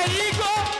নাই গো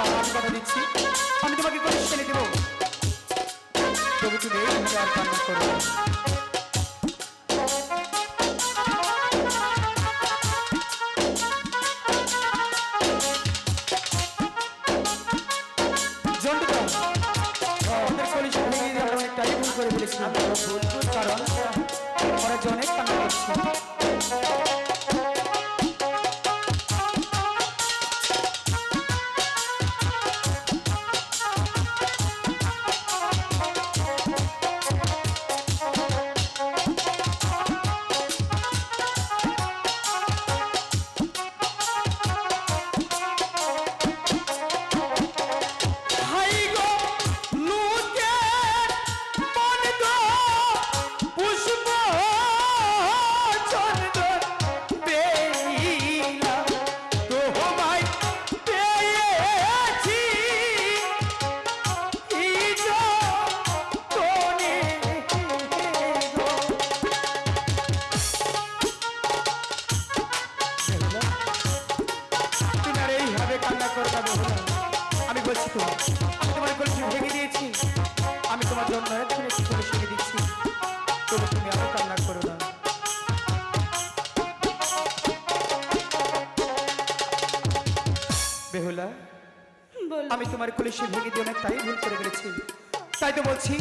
আমি কথা দিচ্ছি। আমি তোমাকে কলেজ ফেলে দেবো। তবে তুমি এইভাবে আর কান্না করো কারণ অনেক তো আমি তোমার কলসি ভেঙে দিয়েছি আমি তোমার জন্য এখন একটু দিচ্ছি তবে তুমি আরও কান্না করো না বেহুলা বল আমি তোমার কলসি ভেঙে দিয়ে অনেক তাই ভুল করে ফেলেছি। তাই তো বলছি